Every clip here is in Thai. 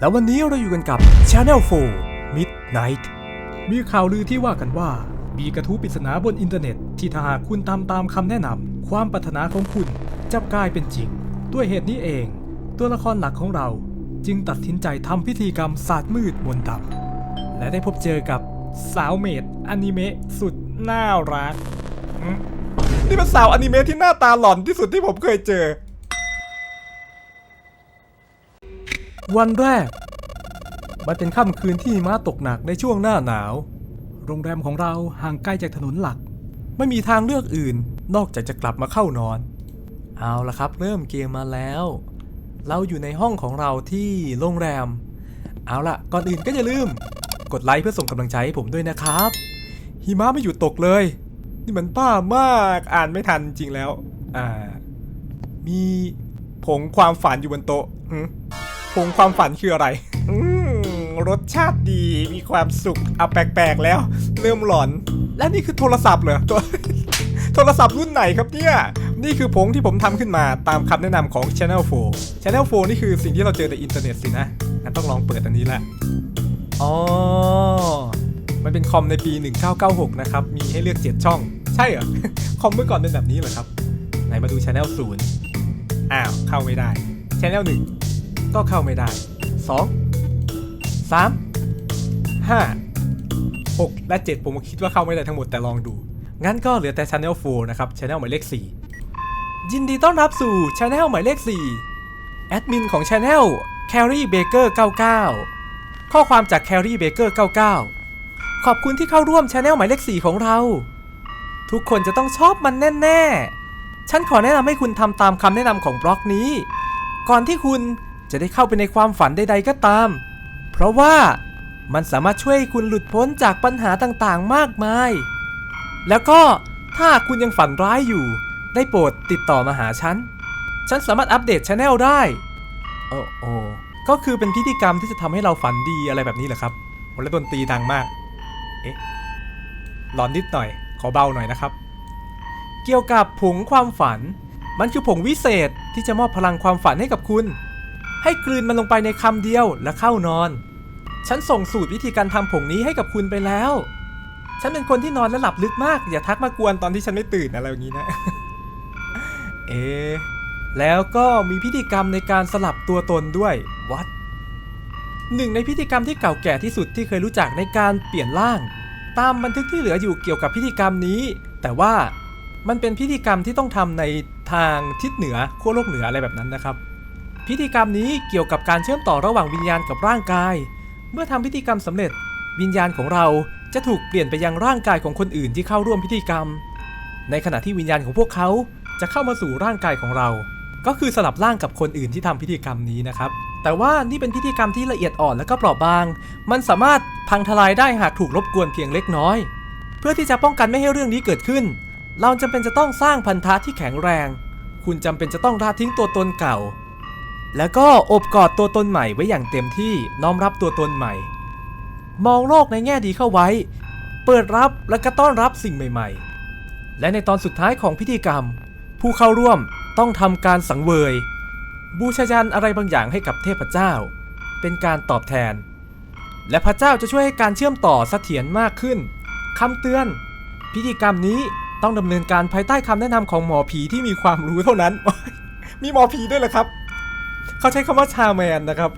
แล้ววันนี้เราอยู่กันกับ Channel 4 Midnight มีข่าวลือที่ว่ากันว่า มีกระทู้ปริศนาบนอินเทอร์เน็ต ที่ถ้าหากคุณตามตามคำแนะนำความปรารถนาของคุณจะกลายเป็นจริง ด้วยเหตุนี้เอง ตัวละครหลักของเราจึงตัดสินใจทำพิธีกรรมศาสตร์มืดมนต์ดำและได้พบเจอกับสาวเมดอนิเมะสุดน่ารักนี่เป็นสาวอนิเมะที่หน้าตาหล่อนที่สุดที่ผมเคยเจอ วันแรก มันเป็นค่ำคืนที่หิมะตกหนักในช่วงหน้าหนาว โรงแรมของเราห่างไกลจากถนนหลัก ไม่มีทางเลือกอื่น นอกจากจะกลับมาเข้านอน เอาละครับ เริ่มเกมมาแล้ว เราอยู่ในห้องของเราที่โรงแรม เอาละก่อนอื่นก็อย่าลืม กดไลค์เพื่อส่งกำลังใจให้ผมด้วยนะครับหิมะไม่หยุดตกเลย นี่มันบ้ามากอ่านไม่ทันจริงแล้ว อ่า มีผงความฝันอยู่บนโต๊ะ ผงความฝันคืออะไรอืมรสชาติดีมีความสุขเอาแปลกๆแล้ว เริ่มหลอน และนี่คือโทรศัพท์เหรอตัวโทรศัพท์รุ่นไหนครับเนี่ย นี่คือผงที่ผมทำขึ้นมาตามคำแนะนำของ Channel 4 Channel 4 นี่คือสิ่งที่เราเจอในอินเทอร์เน็ตสินะงั้นต้องลองเปิดอันนี้แหละอ๋อ มันเป็นคอมในปี 1996 นะครับ มีให้เลือก 7 ช่อง ใช่เหรอ คอมเมื่อก่อนเป็นแบบนี้เหรอครับ ไหนมาดู Channel 0อ้าว เข้าไม่ได้ Channel 1 ก็เข้าไม่ได้ 2 3 5 6 และ 7 ผมคิดว่าเข้าไม่ได้ทั้งหมดแต่ลองดู งั้นก็เหลือแต่ Channel 4 นะครับ Channel หมายเลข 4 ยินดีต้อนรับสู่ Channel หมายเลข 4 แอดมินของ Channel Carry Baker 99 ข้อความจาก Carry Baker 99 ขอบคุณที่เข้าร่วม Channel หมายเลข 4 ของเรา ทุกคนจะต้องชอบมันแน่ ๆ ฉันขอแนะนำให้คุณทำตามคำแนะนำของบล็อกนี้ ก่อนที่คุณ จะได้เข้าไปในความฝันใดๆก็ตาม เพราะว่ามันสามารถช่วยคุณหลุดพ้นจากปัญหาต่างๆมากมาย แล้วก็ถ้าคุณยังฝันร้ายอยู่ ได้โปรดติดต่อมาหาฉัน ฉันสามารถอัปเดตช anel ได้ โอ้โอก็คือเป็นพิธีกรรมที่จะทำให้เราฝันดีอะไรแบบนี้เหรอครับโอ้และดนตรีดังมาก เอ๊ะหลอนนิดหน่อย ขอเบาหน่อยนะครับ เกี่ยวกับผงความฝัน มันคือผงวิเศษที่จะมอบพลังความฝันให้กับคุณ ให้กลืนมันลงไปในคำเดียวและเข้านอน ฉันส่งสูตรวิธีการทำผงนี้ให้กับคุณไปแล้ว ฉันเป็นคนที่นอนและหลับลึกมาก อย่าทักมากวนตอนที่ฉันไม่ตื่นอะไรอย่างนี้นะ เอะแล้วก็มีพิธีกรรมในการสลับตัวตนด้วยวัดหนึ่งในพิธีกรรมที่เก่าแก่ที่สุดที่เคยรู้จักในการเปลี่ยนร่าง ตามบันทึกที่เหลืออยู่เกี่ยวกับพิธีกรรมนี้ แต่ว่ามันเป็นพิธีกรรมที่ต้องทำในทางทิศเหนือขั้วโลกเหนืออะไรแบบนั้นนะครับ พิธีกรรมนี้เกี่ยวกับการเชื่อมต่อระหว่างวิญญาณกับร่างกาย เมื่อทำพิธีกรรมสำเร็จ วิญญาณของเราจะถูกเปลี่ยนไปยังร่างกายของคนอื่นที่เข้าร่วมพิธีกรรม ในขณะที่วิญญาณของพวกเขาจะเข้ามาสู่ร่างกายของเรา ก็คือสลับร่างกับคนอื่นที่ทำพิธีกรรมนี้นะครับ แต่ว่านี่เป็นพิธีกรรมที่ละเอียดอ่อนและก็เปราะบาง มันสามารถพังทลายได้หากถูกรบกวนเพียงเล็กน้อย เพื่อที่จะป้องกันไม่ให้เรื่องนี้เกิดขึ้น เราจำเป็นจะต้องสร้างพันธะที่แข็งแรง คุณจำเป็นจะต้องละทิ้งตัวตนเก่า แล้วก็อบกอดตัวตนใหม่ไว้อย่างเต็มที่น้อมรับตัวตนใหม่ มองโลกในแง่ดีเข้าไว้ เปิดรับและก็ต้อนรับสิ่งใหม่ๆ และในตอนสุดท้ายของพิธีกรรม ผู้เข้าร่วมต้องทำการสังเวย บูชายันอะไรบางอย่างให้กับเทพเจ้า เป็นการตอบแทน และพระเจ้าจะช่วยให้การเชื่อมต่อเสถียรมากขึ้นคำเตือน พิธีกรรมนี้ต้องดำเนินการภายใต้คำแนะนำของหมอผีที่มีความรู้เท่านั้น มีหมอผีด้วยเหรอครับ เขาใช้คำว่าชาแมนนะครับ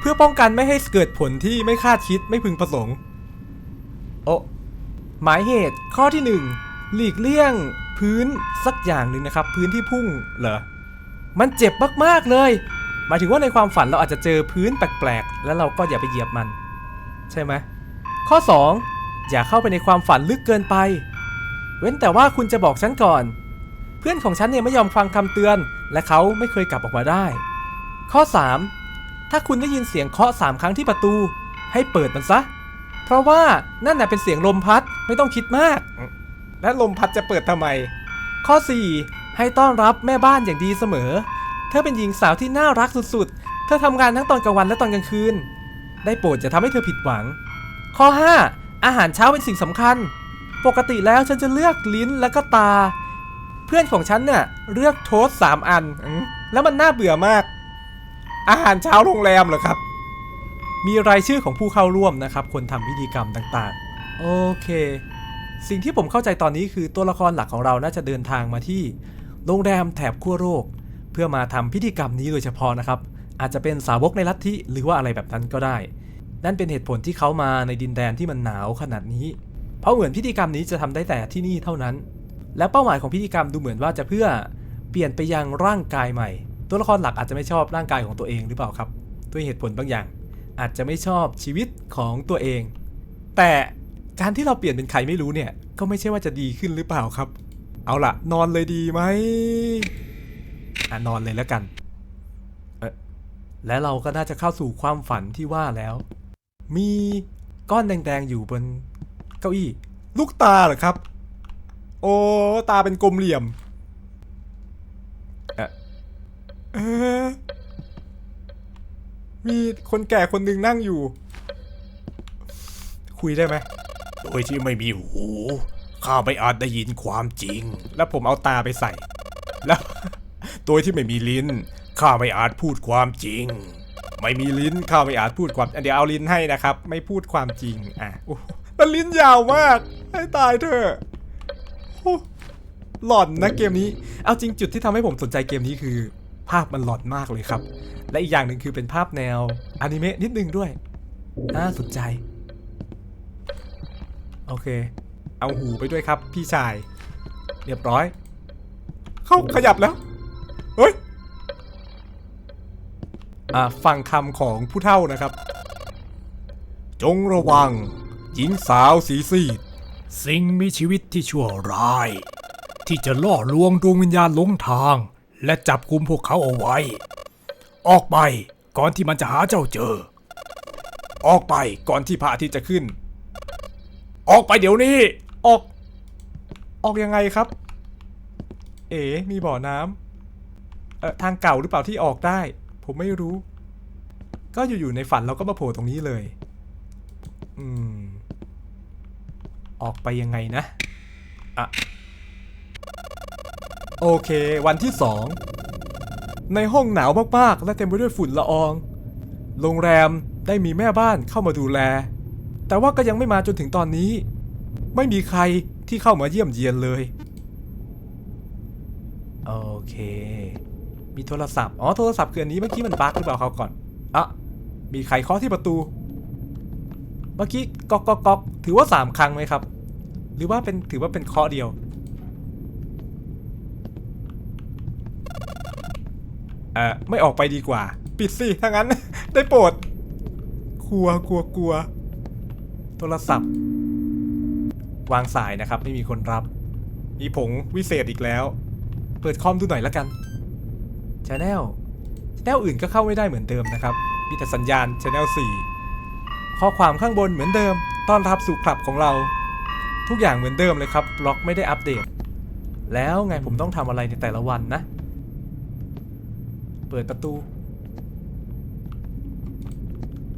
เพื่อป้องกันไม่ให้เกิดผลที่ไม่คาดคิดไม่พึงประสงค์ โอ้หมายเหตุข้อที่หนึ่งหลีกเลี่ยงพื้นสักอย่างหนึ่งนะครับ พื้นที่พุ่งเหรอ มันเจ็บมากๆเลย หมายถึงว่าในความฝันเราอาจจะเจอพื้นแปลกๆ แล้วเราก็อย่าไปเหยียบมัน ใช่ไหมข้อ 2 อย่าเข้าไปในความฝันลึกเกินไป เว้นแต่ว่าคุณจะบอกฉันก่อน เพื่อนของฉันเนี่ยไม่ยอมฟังคำเตือน และเขาไม่เคยกลับออกมาได้ ข้อ 3 ถ้าคุณได้ยินเสียงเคาะ 3 ครั้งที่ประตู ให้เปิดมันซะ เพราะว่านั่นน่ะเป็นเสียงลมพัดไม่ต้องคิดมาก และลมพัดจะเปิดทำไม ข้อ 4 ให้ต้อนรับแม่บ้านอย่างดีเสมอ เธอเป็นหญิงสาวที่น่ารักสุดๆ เธอทำงานทั้งตอนกลางวันและตอนกลางคืน ได้โปรดอย่าทำให้เธอผิดหวัง ข้อ 5 อาหารเช้าเป็นสิ่งสำคัญ ปกติแล้วฉันจะเลือกลิ้นและก็ตา เพื่อนของฉันเนี่ยเลือกโทสต์สามอันอืมแล้วมันน่าเบื่อมาก อาหารเช้าโรงแรมเหรอครับ มีรายชื่อของผู้เข้าร่วมนะครับ คนทำพิธีกรรมต่างๆ โอเค สิ่งที่ผมเข้าใจตอนนี้คือตัวละครหลักของเราน่าจะเดินทางมาที่โรงแรมแถบขั้วโลกเพื่อมาทำพิธีกรรมนี้โดยเฉพาะนะครับ อาจจะเป็นสาวกในลัทธิหรือว่าอะไรแบบนั้นก็ได้ นั่นเป็นเหตุผลที่เขามาในดินแดนที่มันหนาวขนาดนี้ เพราะเหมือนพิธีกรรมนี้จะทำได้แต่ที่นี่เท่านั้น และเป้าหมายของพิธีกรรมดูเหมือนว่าจะเพื่อเปลี่ยนไปยังร่างกายใหม่ ตัวละครหลักอาจจะไม่ชอบร่างกายของตัวเองหรือเปล่าครับ ด้วยเหตุผลบางอย่าง อาจจะไม่ชอบชีวิตของตัวเอง แต่การที่เราเปลี่ยนเป็นใครไม่รู้เนี่ย ก็ไม่ใช่ว่าจะดีขึ้นหรือเปล่าครับ เอาล่ะนอนเลยดีไหมอะนอนเลยแล้วกันเออและเราก็น่าจะเข้าสู่ความฝันที่ว่าแล้ว มีก้อนแดงๆอยู่บนเก้าอี้ ลูกตาเหรอครับ โอ้ตาเป็นกลมเหลี่ยมเอ่อ เอ๊ะมีคนแก่คนหนึ่งนั่งอยู่ คุยได้ไหมโดยที่ไม่มีหู ข้าไม่อาจได้ยินความจริง แล้วผมเอาตาไปใส่ แล้ว โดยที่ไม่มีลิ้น ข้าไม่อาจพูดความจริง ไม่มีลิ้น ข้าไม่อาจพูดความ เดี๋ยวเอาลิ้นให้นะครับ ไม่พูดความจริง อะโอ้โหแล้วลิ้นยาวมาก ให้ตายเถอะหลอนนะเกมนี้ เอาจริงจุดที่ทำให้ผมสนใจเกมนี้คือ ภาพมันหลอนมากเลยครับ และอีกอย่างหนึ่งคือเป็นภาพแนวอนิเมะนิดนึงด้วย น่าสนใจ โอเค เอาหูไปด้วยครับพี่ชาย เรียบร้อย เข้าขยับแล้ว เฮ้ย อ่าฟังคำของผู้เฒ่านะครับ จงระวัง หญิงสาวสีซีดสิ่งมีชีวิตที่ชั่วร้าย ที่จะล่อลวงดวงวิญญาณหลงทาง และจับกุมพวกเขาเอาไว้ ออกไปก่อนที่มันจะหาเจ้าเจอ ออกไปก่อนที่พระอาทิตย์จะขึ้น ออกไปเดี๋ยวนี้ ออก ออกยังไงครับ เอ๋มีบ่อน้ำเอ่อทางเก่าหรือเปล่าที่ออกได้ ผมไม่รู้ ก็อยู่ๆในฝันเราก็มาโผล่ตรงนี้เลย อืม ออกไปยังไงนะ อะ โอเค วันที่สองในห้องหนาวมากๆ และเต็มไปด้วยฝุ่นละออง โรงแรมได้มีแม่บ้านเข้ามาดูแล แต่ว่าก็ยังไม่มาจนถึงตอนนี้ ไม่มีใครที่เข้ามาเยี่ยมเยียนเลย โอเค มีโทรศัพท์ อ๋อ โทรศัพท์คืออันนี้เมื่อกี้มันบั๊กหรือเปล่าเขาก่อนอะมีใครเคาะที่ประตู เมื่อกี้ก๊อกก๊อกก๊อกถือว่าสามครั้งไหมครับ หรือว่าเป็นถือว่าเป็นเคาะเดียว เอ่อไม่ออกไปดีกว่า ปิดสิถ้างั้น ได้โปรดกลัวกลัวกลัว โทรศัพท์ วางสายนะครับ ไม่มีคนรับ มีผงวิเศษอีกแล้ว เปิดคอมดูหน่อยละกันชาแนลชาแนลอื่นก็เข้าไม่ได้เหมือนเดิมนะครับ มีแต่สัญญาณชาแนล4ข้อความข้างบนเหมือนเดิม ต้อนรับสู่คลับของเรา ทุกอย่างเหมือนเดิมเลยครับ บล็อกไม่ได้อัปเดต แล้วไงผมต้องทำอะไรในแต่ละวันนะ เปิดประตู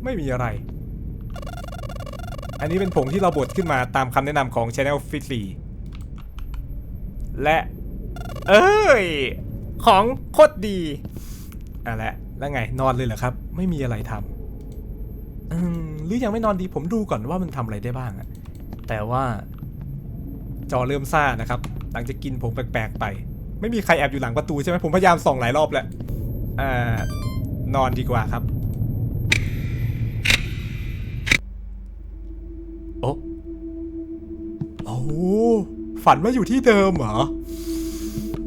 ไม่มีอะไร อันนี้เป็นผงที่เราบดขึ้นมาตามคำแนะนำของ Channel f i t และ เอ้ย ของโคตรดีอะและแล้วไงนอนเลยเหรอครับ ไม่มีอะไรทำหรือยังไม่นอนดีผมดูก่อนว่ามันทำอะไรได้บ้างอะแต่ว่า จอเริ่มซ่านะครับ หลังจากกินผงแปลกๆไป ไม่มีใครแอบอยู่หลังประตูใช่ไหมผมพยายามส่องหลายรอบแล้ว อ่านอนดีกว่าครับ โอ้โอ้ฝันว่าอยู่ที่เดิมเหรอ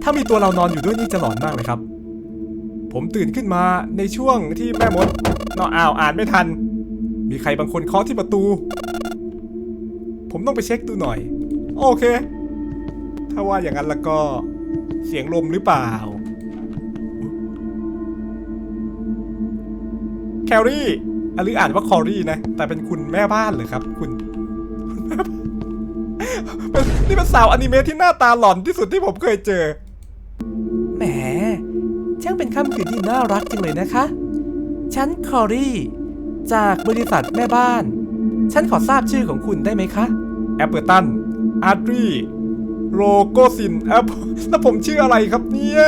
ถ้ามีตัวเรานอนอยู่ด้วยนี่จะหลอนมากเลยครับ ผมตื่นขึ้นมาในช่วงที่แม่มดนอนอ้าวอ่านไม่ทัน มีใครบางคนเคาะที่ประตู ผมต้องไปเช็คดูหน่อย โอเค ถ้าว่าอย่างนั้นแล้วก็เสียงลมหรือเปล่า แคลรี่อะหรืออ่านว่าคอรี่นะ แต่เป็นคุณแม่บ้านเหรอครับ คุณคุณแม่บ้านเป็นนี่เป็นสาวอนิเมะที่หน้าตาหลอนที่สุดที่ผมเคยเจอ แหม ช่างเป็นค่ำคืนที่น่ารักจังเลยนะคะ ฉันคอรี่ จากบริษัทแม่บ้าน ฉันขอทราบชื่อของคุณได้ไหมคะ แอปเปิลตัน อาร์ตรีโลโกซินแอปแล้วผมชื่ออะไรครับเนี่ย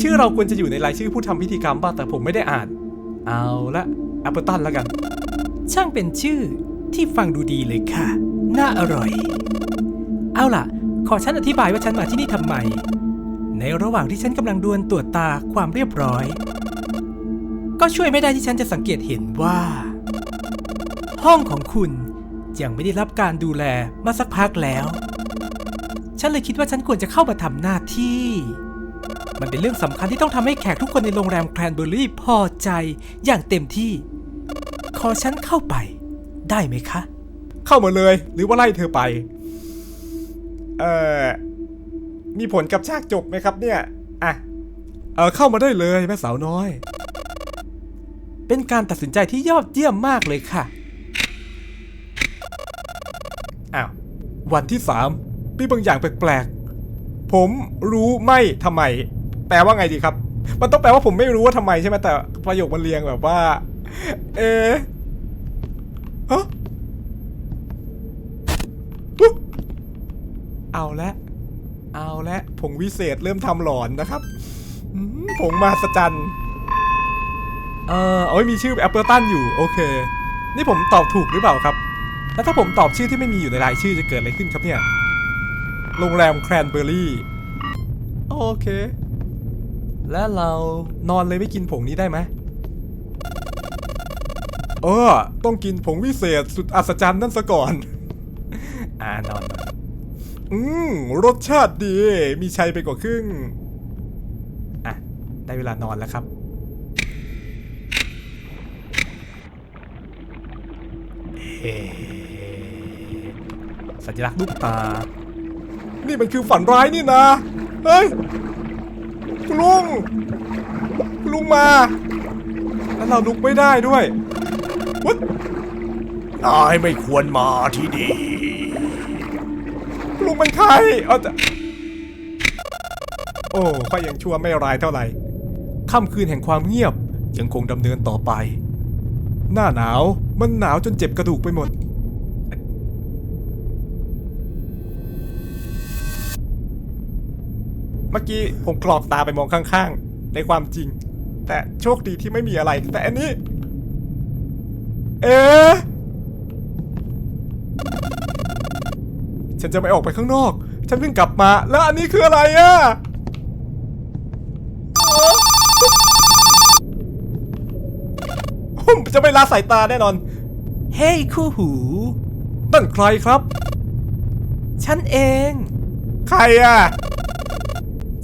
ชื่อเราควรจะอยู่ในรายชื่อผู้ทำพิธีกรรมป่ะแต่ผมไม่ได้อ่าน เอาละแอปเปิลตันแล้วกัน ช่างเป็นชื่อที่ฟังดูดีเลยค่ะ น่าอร่อย เอาล่ะ ขอฉันอธิบายว่าฉันมาที่นี่ทำไม ในระหว่างที่ฉันกำลังดวนตรวจตาความเรียบร้อย ก็ช่วยไม่ได้ที่ฉันจะสังเกตเห็นว่า ห้องของคุณยังไม่ได้รับการดูแลมาสักพักแล้ว ฉันเลยคิดว่าฉันควรจะเข้ามาทำหน้าที่ มันเป็นเรื่องสำคัญที่ต้องทำให้แขกทุกคนในโรงแรมแครนเบอรี่พอใจอย่างเต็มที่ ขอฉันเข้าไป ได้ไหมคะ เข้ามาเลย หรือว่าไล่เธอไป เอ่อ มีผลกับฉากจบไหมครับเนี่ย อะ เออเข้ามาได้เลยแม่สาวน้อย เป็นการตัดสินใจที่ยอดเยี่ยมมากเลยค่ะ อ้าว วันที่สามมีบางอย่างแปลกๆ ผมรู้ไม่ทำไม แปลว่าไงดีครับ มันต้องแปลว่าผมไม่รู้ว่าทำไมใช่ไหมแต่ประโยคมันเรียงแบบว่า เอะฮะเอาละเอาละผงวิเศษเริ่มทำหลอนนะครับผงมาสจันเออเอาไว้มีชื่อแอปเปิลตันอยู่ โอเค นี่ผมตอบถูกหรือเปล่าครับ แล้วถ้าผมตอบชื่อที่ไม่มีอยู่ในรายชื่อจะเกิดอะไรขึ้นครับเนี่ย โรงแรมแครนเบอรี่ โอเค แล้วเรานอนเลยไม่กินผงนี้ได้ไหมเออ ต้องกินผงวิเศษสุดอัศจรรย์นั่นซะก่อน อ่านอนมาอืมรสชาติดี มีชัยไปกว่าครึ่ง อะ ได้เวลานอนแล้วครับเฮ้สัญลักษณ์ลูกตา นี่มันคือฝันร้ายนี่นะ เฮ้ย คุณลุงคุณลุงมา แล้วเราลุกไม่ได้ด้วยวัดนายไม่ควรมาที่นี่คุณลุงเป็นใครเอาจะโอ้ค่อยยังชั่วไม่ร้ายเท่าไหร่ค่ำคืนแห่งความเงียบยังคงดำเนินต่อไป หน้าหนาวมันหนาวจนเจ็บกระดูกไปหมด เมื่อกี้ผมกรอกตาไปมองข้างๆ ในความจริง แต่โชคดีที่ไม่มีอะไร แต่อันนี้ เอ๊ะฉันจะไม่ออกไปข้างนอก ฉันเพิ่งกลับมา แล้วอันนี้คืออะไรอะผมจะไม่ละสายตาแน่นอน เฮ้ยคู่หูนั่นใครครับ ฉันเอง ใครอะ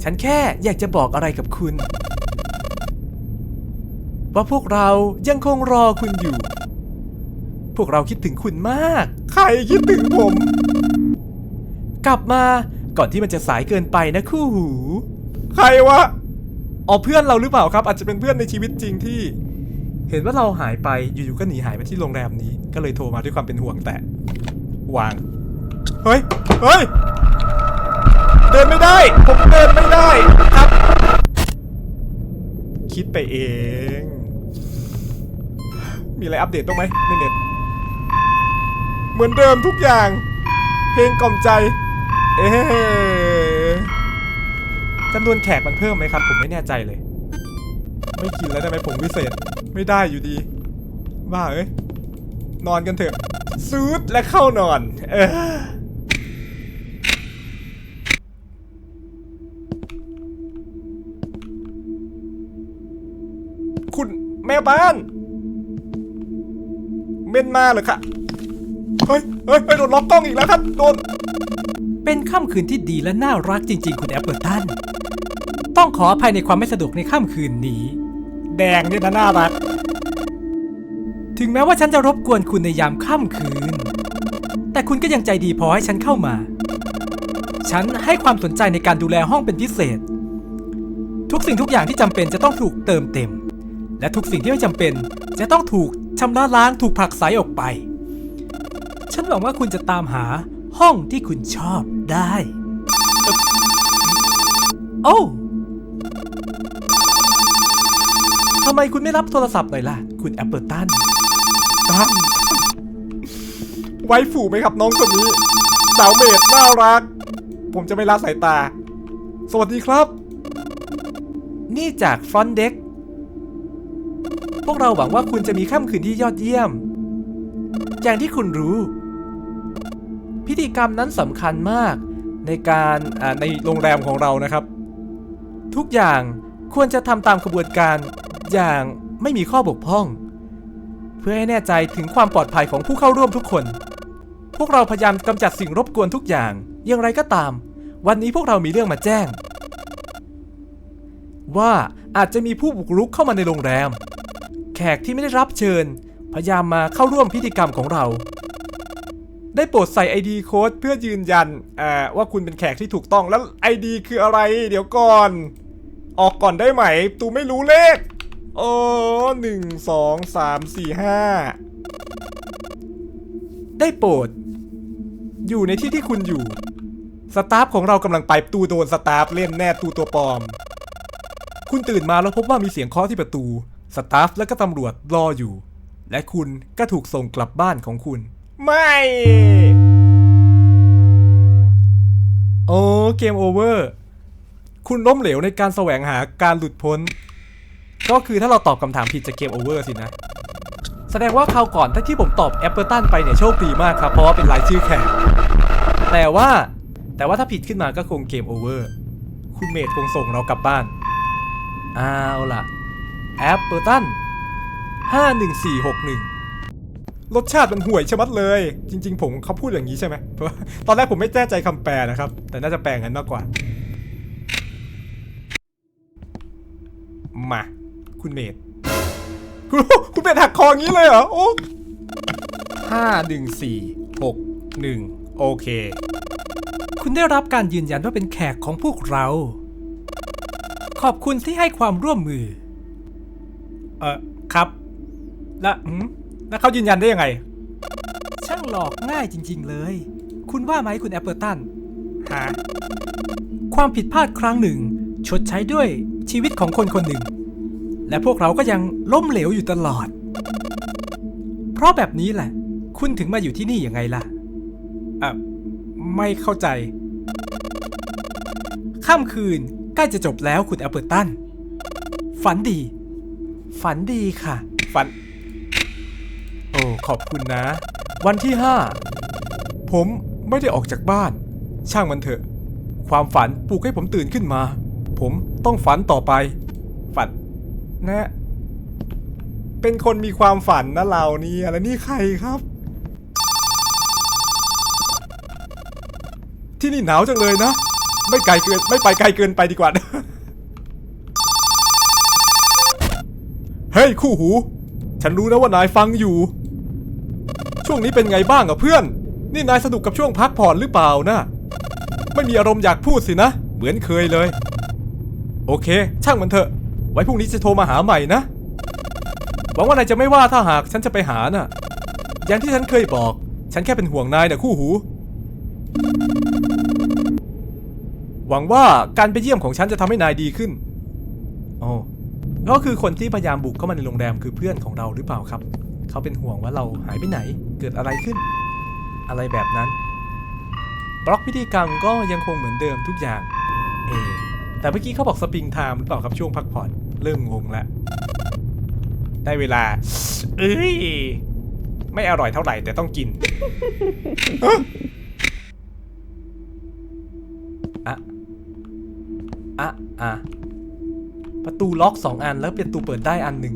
ฉันแค่อยากจะบอกอะไรกับคุณ ว่าพวกเรายังคงรอคุณอยู่ พวกเราคิดถึงคุณมาก ใครคิดถึงผม กลับมาก่อนที่มันจะสายเกินไปนะคู่หู ใครวะอ๋อเพื่อนเราหรือเปล่าครับ อาจจะเป็นเพื่อนในชีวิตจริงที่ เห็นว่าเราหายไปอยู่ๆก็หนีหายไปที่โรงแรมนี้ ก็เลยโทรมาด้วยความเป็นห่วงแต่ วาง เฮ้ย เฮ้ย เดินไม่ได้ ผมเดินไม่ได้ครับ คิดไปเอง มีอะไรอัปเดตบ้างไหมในเน็ตเหมือนเดิมทุกอย่าง เพลงกล่อมใจ เอ๊ะจำนวนแขกมันเพิ่มไหมครับ ผมไม่แน่ใจเลย ไม่กินแล้วได้ไหมผมวิเศษ ไม่ได้อยู่ดีบ้าเอ้ยนอนกันเถอะซูดและเข้านอน เออ แม่บ้านเมนมาเหรอคะเฮ้ยเฮ้ยเฮ้ยโดนล็อกกล้องอีกแล้วครับโดน เป็นค่ำคืนที่ดีและน่ารักจริง ๆ คุณแอปเปิลตันต้องขออภัยในความไม่สะดวกในค่ำคืนนี้ แดงนี่นะน่ารัก ถึงแม้ว่าฉันจะรบกวนคุณในยามค่ำคืน แต่คุณก็ยังใจดีพอให้ฉันเข้ามา ฉันให้ความสนใจในการดูแลห้องเป็นพิเศษ ทุกสิ่งทุกอย่างที่จำเป็นจะต้องถูกเติมเต็ม และทุกสิ่งที่ไม่จำเป็น จะต้องถูกชำระล้างถูกผลักไสออกไป ฉันหวังว่าคุณจะตามหาห้องที่คุณชอบได้เอ่อโอ้ทำไมคุณไม่รับโทรศัพท์หน่อยล่ะ คุณแอปเปิลตันตั้งไว้ฝูไหมครับน้องคนนี้ สาวเมดน่ารัก ผมจะไม่ละสายตา สวัสดีครับ นี่จากฟรอนเด็ก พวกเราหวังว่าคุณจะมีค่ำคืนที่ยอดเยี่ยม อย่างที่คุณรู้ พิธีกรรมนั้นสำคัญมากในการในโรงแรมของเรานะครับ ทุกอย่างควรจะทำตามกระบวนการอย่างไม่มีข้อบกพร่อง เพื่อให้แน่ใจถึงความปลอดภัยของผู้เข้าร่วมทุกคน พวกเราพยายามกำจัดสิ่งรบกวนทุกอย่างอย่างไรก็ตาม วันนี้พวกเรามีเรื่องมาแจ้ง ว่าอาจจะมีผู้บุกรุกเข้ามาในโรงแรม แขกที่ไม่ได้รับเชิญ พยายามมาเข้าร่วมพิธีกรรมของเรา ได้โปรดใส่ ID โค้ดเพื่อยืนยันว่าคุณเป็นแขกที่ถูกต้องแล้ว ID คืออะไร เดี๋ยวก่อน ออกก่อนได้ไหม ตูไม่รู้เลขโอ้หนึ่งสองสามสี่ห้าได้โปรด อยู่ในที่ที่คุณอยู่ สตาฟของเรากำลังไปตูโดนสตาฟเล่นแน่ตูตัวปลอม คุณตื่นมาแล้วพบว่ามีเสียงเคาะที่ประตู สตาฟและก็ตำรวจรออยู่ และคุณก็ถูกส่งกลับบ้านของคุณ ไม่ โอ้เกมโอเวอร์ คุณล้มเหลวในการแสวงหาการหลุดพ้น ก็คือถ้าเราตอบคำถามผิดจะเกมโอเวอร์สินะ แสดงว่าคราวก่อนถ้าที่ผมตอบแอปเปิลตันไปเนี่ยโชคดีมากครับ เพราะว่าเป็นรายชื่อแขกแต่ว่าแต่ว่าถ้าผิดขึ้นมาก็คงเกมโอเวอร์ คุณเมดคงส่งเรากลับบ้าน เอาล่ะ แอปเปิลตัน51461 รสชาติมันห่วยชะมัดเลย จริง ๆ ผมเขาพูดอย่างนี้ใช่ไหมเพราะตอนแรกผมไม่แน่ใจคำแปลนะครับ แต่น่าจะแปลงั้นมากกว่า มา คุณเมดคุณคุณเมดหักคออย่างนี้เลยเหรอ โอ้ห้าหนึ่งสี่หกหนึ่งโอเค คุณได้รับการยืนยันว่าเป็นแขกของพวกเรา ขอบคุณที่ให้ความร่วมมือ เออครับ แล้วอืมแล้วเขายืนยันได้ยังไง ช่างหลอกง่ายจริง ๆ เลย คุณว่าไหมคุณแอปเปิลตันหาความผิดพลาดครั้งหนึ่ง ชดใช้ด้วยชีวิตของคนคนหนึ่ง และพวกเราก็ยังล้มเหลวอยู่ตลอด เพราะแบบนี้แหละ คุณถึงมาอยู่ที่นี่ยังไงล่ะอะไม่เข้าใจค่ำคืนใกล้จะจบแล้วคุณแอปเปิลตัน ฝันดี ฝันดีค่ะ ฝัน โอ้ขอบคุณนะ วันที่ห้าผมไม่ได้ออกจากบ้าน ช่างมันเถอะ ความฝันปลุกให้ผมตื่นขึ้นมา ผมต้องฝันต่อไป ฝัน นะ เป็นคนมีความฝันนะเรานี่อะไรนี่ใครครับ ที่นี่หนาวจังเลยนะ ไม่ไกลเกินไม่ไปไกลเกินไปดีกว่า เฮ้ยคู่หู ฉันรู้นะว่านายฟังอยู่ ช่วงนี้เป็นไงบ้างอะเพื่อน นี่นายสนุกกับช่วงพักผ่อนหรือเปล่านะ ไม่มีอารมณ์อยากพูดสินะ เหมือนเคยเลย โอเค ช่างมันเถอะ ไว้พรุ่งนี้จะโทรมาหาใหม่นะหวังว่านายจะไม่ว่าถ้าหากฉันจะไปหาน่ะ อย่างที่ฉันเคยบอก ฉันแค่เป็นห่วงนายนะคู่หู หวังว่าการไปเยี่ยมของฉันจะทำให้นายดีขึ้น อ๋อ ก็คือคนที่พยายามบุกเข้ามาในโรงแรมคือเพื่อนของเราหรือเปล่าครับ เขาเป็นห่วงว่าเราหายไปไหน เกิดอะไรขึ้น อะไรแบบนั้น บล็อกพิธีกรรมก็ยังคงเหมือนเดิมทุกอย่าง เอ แต่เมื่อกี้เขาบอกสปริงไทม์หรือเปล่าครับช่วงพักผ่อน เริ่มงงแล้วได้เวลา เอ้ย ไม่อร่อยเท่าไหร่แต่ต้องกินอะอะอะ ประตูล็อกสองอันแล้วเป็นประตูเปิดได้อันหนึ่ง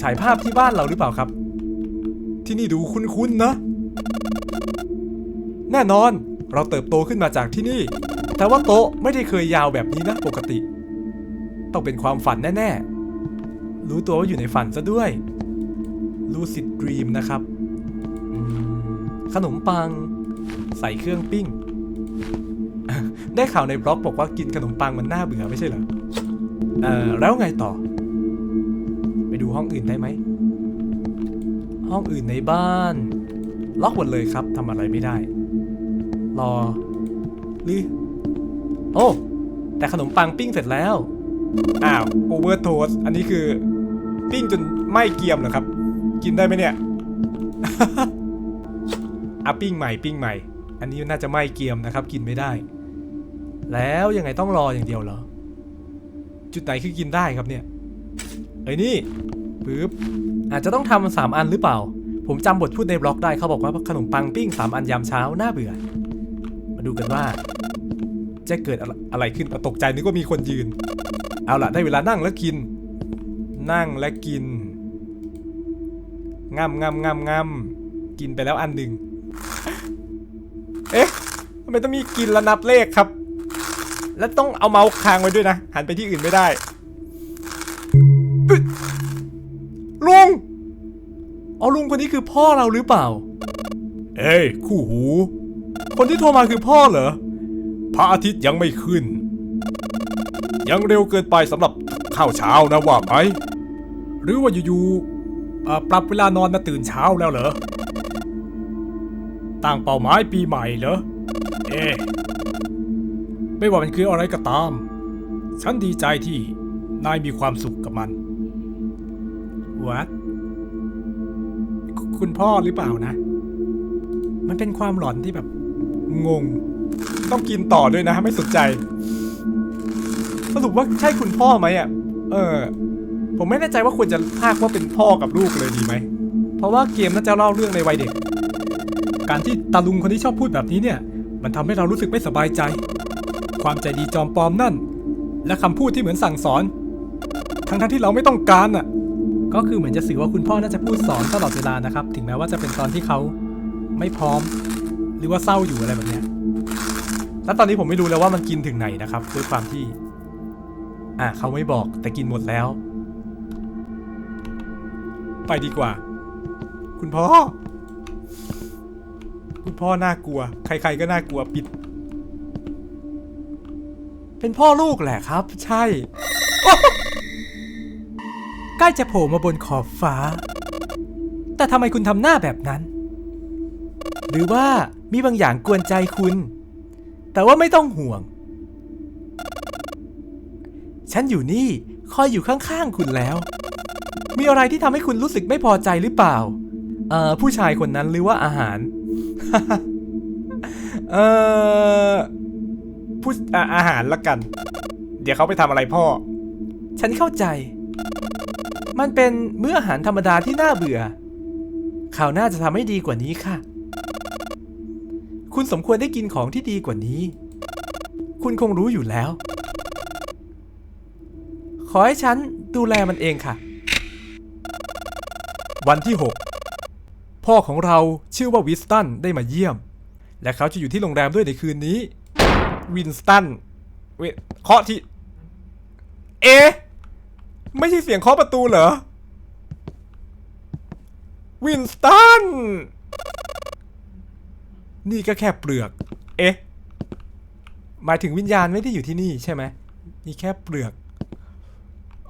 ฉายภาพที่บ้านเราหรือเปล่าครับ ที่นี่ดูคุ้นๆนะ แน่นอนเราเติบโตขึ้นมาจากที่นี่ แต่ว่าโต๊ะไม่ได้เคยยาวแบบนี้นะปกติ ต้องเป็นความฝันแน่ๆ รู้ตัวว่าอยู่ในฝันซะด้วยลูซิดดรีมนะครับ ขนมปัง ใส่เครื่องปิ้ง ได้ข่าวในบล็อกบอกว่ากินขนมปังมันน่าเบื่อไม่ใช่เหรอ เอ่อ แล้วไงต่อ ไปดูห้องอื่นได้ไหม ห้องอื่นในบ้าน ล็อกหมดเลยครับทำอะไรไม่ได้ รอหรือโอ้ แต่ขนมปังปิ้งเสร็จแล้ว อ้าวโอเวอร์โทสอันนี้คือ ปิ้งจนไหม้เกรียมเหรอครับ กินได้ไหมเนี่ยอะปิ้งใหม่ปิ้งใหม่ อันนี้น่าจะไหม้เกรียมนะครับ กินไม่ได้ แล้วยังไงต้องรออย่างเดียวเหรอ จุดไหนคือกินได้ครับเนี่ยเอ้ยนี่ปึ๊บอาจจะต้องทำสามอันหรือเปล่า ผมจำบทพูดในบล็อกได้เขาบอกว่าขนมปังปิ้งสามอันยามเช้าน่าเบื่อ มาดูกันว่า จะเกิดอะไรขึ้นตกใจนึกว่ามีคนยืน เอาล่ะได้เวลานั่งแล้วกิน นั่งและกินง่ำง่ำง่ำง่ำกินไปแล้วอันหนึ่งเอ๊ะทำไมต้องมีกินแล้วนับเลขครับ แล้วต้องเอาเมาส์ค้างไว้ด้วยนะ หันไปที่อื่นไม่ได้ ลุงเอาลุงคนนี้คือพ่อเราหรือเปล่า เอ้ยคู่หู คนที่โทรมาคือพ่อเหรอ พระอาทิตย์ยังไม่ขึ้น ยังเร็วเกินไปสำหรับข้าวเช้านะว่าไหม หรือว่าอยู่ๆปรับเวลานอนมาตื่นเช้าแล้วเหรอตั้งเป้าหมายปีใหม่เหรอ เอ๊ ไม่ว่ามันคืออะไรก็ตาม ฉันดีใจที่นายมีความสุขกับมันวัดคุณพ่อหรือเปล่านะ มันเป็นความหลอนที่แบบ งง ต้องกินต่อด้วยนะ ไม่สนใจ สรุปว่าใช่คุณพ่อไหมอะ เออ ผมไม่แน่ใจว่าควรจะพากว่าเป็นพ่อกับลูกเลยดีไหม เพราะว่าเกมน่าจะเล่าเรื่องในวัยเด็ก การที่ตาลุงคนที่ชอบพูดแบบนี้เนี่ย มันทำให้เรารู้สึกไม่สบายใจ ความใจดีจอมปลอมนั่น และคำพูดที่เหมือนสั่งสอน ทั้งทั้งที่เราไม่ต้องการอะ ก็คือเหมือนจะสื่อว่าคุณพ่อน่าจะพูดสอนตลอดเวลานะครับ ถึงแม้ว่าจะเป็นตอนที่เขาไม่พร้อม หรือว่าเศร้าอยู่อะไรแบบนี้แล้วตอนนี้ผมไม่รู้แล้วว่ามันกินถึงไหนนะครับด้วยความที่ อะเขาไม่บอกแต่กินหมดแล้ว ไปดีกว่า คุณพ่อ คุณพ่อน่ากลัว ใครๆก็น่ากลัวปิด เป็นพ่อลูกแหละครับ ใช่ ใกล้จะโผล่มาบนขอบฟ้า แต่ทำไมคุณทำหน้าแบบนั้น หรือว่ามีบางอย่างกวนใจคุณ แต่ว่าไม่ต้องห่วง ฉันอยู่นี่คอยอยู่ข้างๆคุณแล้ว มีอะไรที่ทำให้คุณรู้สึกไม่พอใจหรือเปล่า เอ่อ ผู้ชายคนนั้นหรือว่าอาหาร เอ่อ ผู้อะอาหารละกัน เดี๋ยวเขาไปทำอะไรพ่อ ฉันเข้าใจ มันเป็นมื้ออาหารธรรมดาที่น่าเบื่อข่าวหน้าจะทำให้ดีกว่านี้ค่ะ คุณสมควรได้กินของที่ดีกว่านี้ คุณคงรู้อยู่แล้ว ขอให้ฉันดูแลมันเองค่ะ วันที่ 6 พ่อของเราชื่อว่าวิสตันได้มาเยี่ยม และเขาจะอยู่ที่โรงแรมด้วยในคืนนี้ วินสตันเวเคาะที่ เอ๊ะ ไม่ใช่เสียงเคาะประตูเหรอ วินสตัน นี่ก็แค่เปลือก เอ๊ะ หมายถึงวิญญาณไม่ได้อยู่ที่นี่ใช่ไหม นี่แค่เปลือก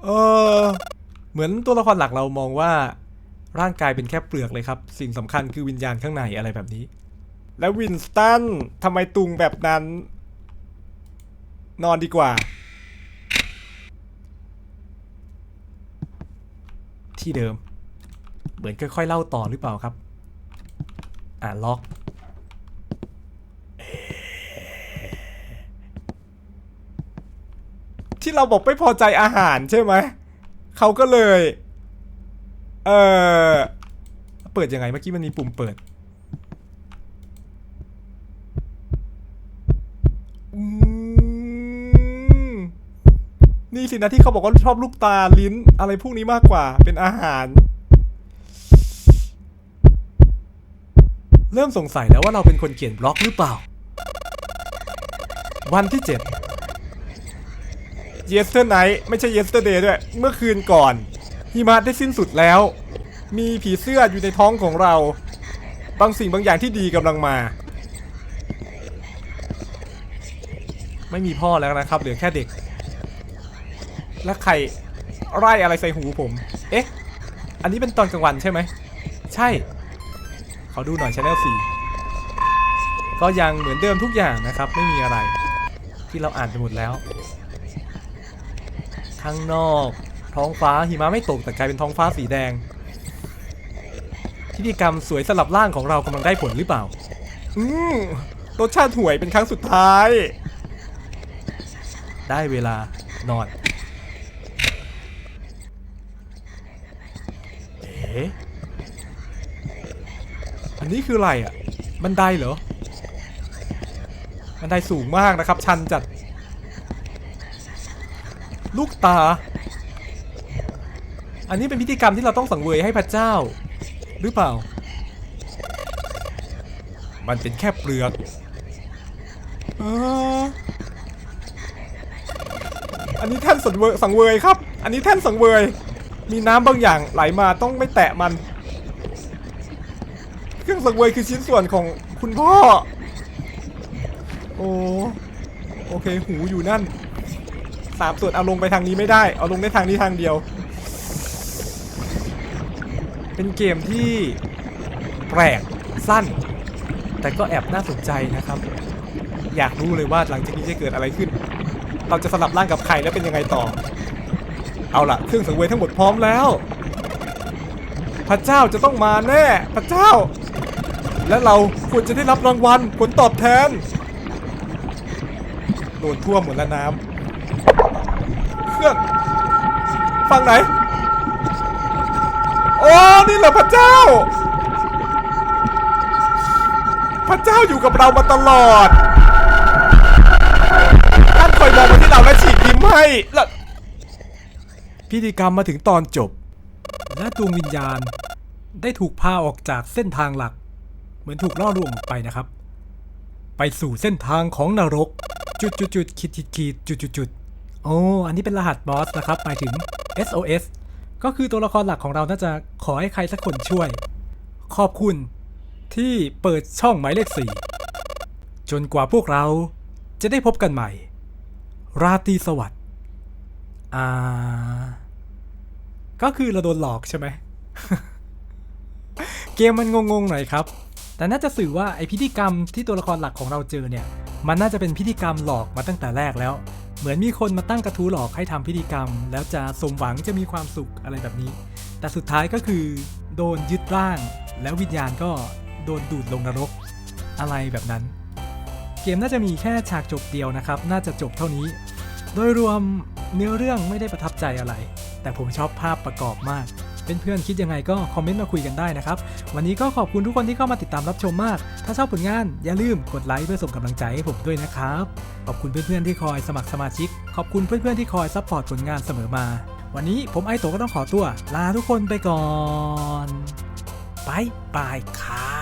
เออ เหมือนตัวละครหลักเรามองว่า ร่างกายเป็นแค่เปลือกเลยครับ สิ่งสำคัญคือวิญญาณข้างในอะไรแบบนี้ แล้ววินสตันทำไมตุงแบบนั้น นอนดีกว่า ที่เดิม เหมือนค่อยๆเล่าต่อหรือเปล่าครับ อ่าล็อกที่เราบอกไม่พอใจอาหารใช่ไหม เขาก็เลย เออเปิดยังไงเมื่อกี้มันมีปุ่มเปิดอืม นี่สินะที่เขาบอกว่าชอบลูกตาลิ้น อะไรพวกนี้มากกว่าเป็นอาหาร เริ่มสงสัยแล้วว่าเราเป็นคนเขียนบล็อกหรือเปล่า วันที่ 7 yesterday ไม่ใช่ yesterday ด้วย เมื่อคืนก่อนหิมะได้สิ้นสุดแล้ว มีผีเสื้ออยู่ในท้องของเรา บางสิ่งบางอย่างที่ดีกำลังมา ไม่มีพ่อแล้วนะครับเหลือแค่เด็ก และใครไร่อะไรใส่หูผม เอ๊ะ อันนี้เป็นตอนกลางวันใช่ไหม ใช่ ขอดูหน่อยช anel 4ก็ยังเหมือนเดิมทุกอย่างนะครับ ไม่มีอะไร ที่เราอ่านไปหมดแล้ว ข้างนอก ท้องฟ้าหิมะไม่ตกแต่กลายเป็นท้องฟ้าสีแดงพิธีกรรมสวยสลับร่างของเรากำลังได้ผลหรือเปล่า อืมรสชาติห่วยเป็นครั้งสุดท้าย ได้เวลานอน เอ๊ะ อันนี้คืออะไรอะ บันไดเหรอ บันไดสูงมากนะครับ ชันจัด ลูกตา อันนี้เป็นพิธีกรรมที่เราต้องสังเวยให้พระเจ้า หรือเปล่า มันเป็นแค่เปลือกอออันนี้แท่นสังเวยครับ อันนี้แท่นสังเวย มีน้ำบางอย่างไหลมาต้องไม่แตะมัน เครื่องสังเวยคือชิ้นส่วนของคุณพ่อ โอ้โอเคหูอยู่นั่นสามส่วนเอาลงไปทางนี้ไม่ได้ เอาลงได้ทางนี้ทางเดียว เป็นเกมที่แปลกสั้น แต่ก็แอบน่าสนใจนะครับ อยากรู้เลยว่าหลังจากนี้จะเกิดอะไรขึ้น เราจะสลับร่างกับใครแล้วเป็นยังไงต่อ เอาล่ะเครื่องสังเวยทั้งหมดพร้อมแล้ว พระเจ้าจะต้องมาแน่ พระเจ้า และเราควรจะได้รับรางวัลผลตอบแทนโดนท่วมหมดแล้วน้ำเครื่องฝั่งไหนโอ้นี่แหละพระเจ้า พระเจ้าอยู่กับเรามาตลอดท่านคอยมองมาที่เราและฉีกยิ้มให้และ พิธีกรรมมาถึงตอนจบ และดวงวิญญาณได้ถูกพาออกจากเส้นทางหลัก เหมือนถูกล่อลวงออกไปนะครับ ไปสู่เส้นทางของนรก จุดจุดจุดขีดขีดขีดจุดจุดจุดโอ้อันนี้เป็นรหัสบอสนะครับหมายถึง SOS ก็คือตัวละครหลักของเราน่าจะขอให้ใครสักคนช่วย ขอบคุณที่เปิดช่องหมายเลขสี่จนกว่าพวกเราจะได้พบกันใหม่ ราตรีสวัสดิ์ อ่า ก็คือเราโดนหลอกใช่ไหม เกมมันงงๆหน่อยครับ แต่น่าจะสื่อว่าไอพิธีกรรมที่ตัวละครหลักของเราเจอเนี่ย มันน่าจะเป็นพิธีกรรมหลอกมาตั้งแต่แรกแล้ว เหมือนมีคนมาตั้งกระทู้หลอกให้ทำพิธีกรรม แล้วจะสมหวังจะมีความสุขอะไรแบบนี้ แต่สุดท้ายก็คือ โดนยึดร่าง แล้ววิญญาณก็โดนดูดลงนรก อะไรแบบนั้น เกมน่าจะมีแค่ฉากจบเดียวนะครับ น่าจะจบเท่านี้ โดยรวม เนื้อเรื่องไม่ได้ประทับใจอะไร แต่ผมชอบภาพประกอบมาก เพื่อนๆคิดยังไงก็คอมเมนต์มาคุยกันได้นะครับ วันนี้ก็ขอบคุณทุกคนที่เข้ามาติดตามรับชมมาก ถ้าชอบผลงานอย่าลืมกดไลค์เพื่อส่งกำลังใจให้ผมด้วยนะครับ ขอบคุณเพื่อนๆที่คอยสมัครสมาชิก ขอบคุณเพื่อนๆที่คอยซัพพอร์ตผลงานเสมอมา วันนี้ผมไอโตก็ต้องขอตัว ลาทุกคนไปก่อนบายบายครับ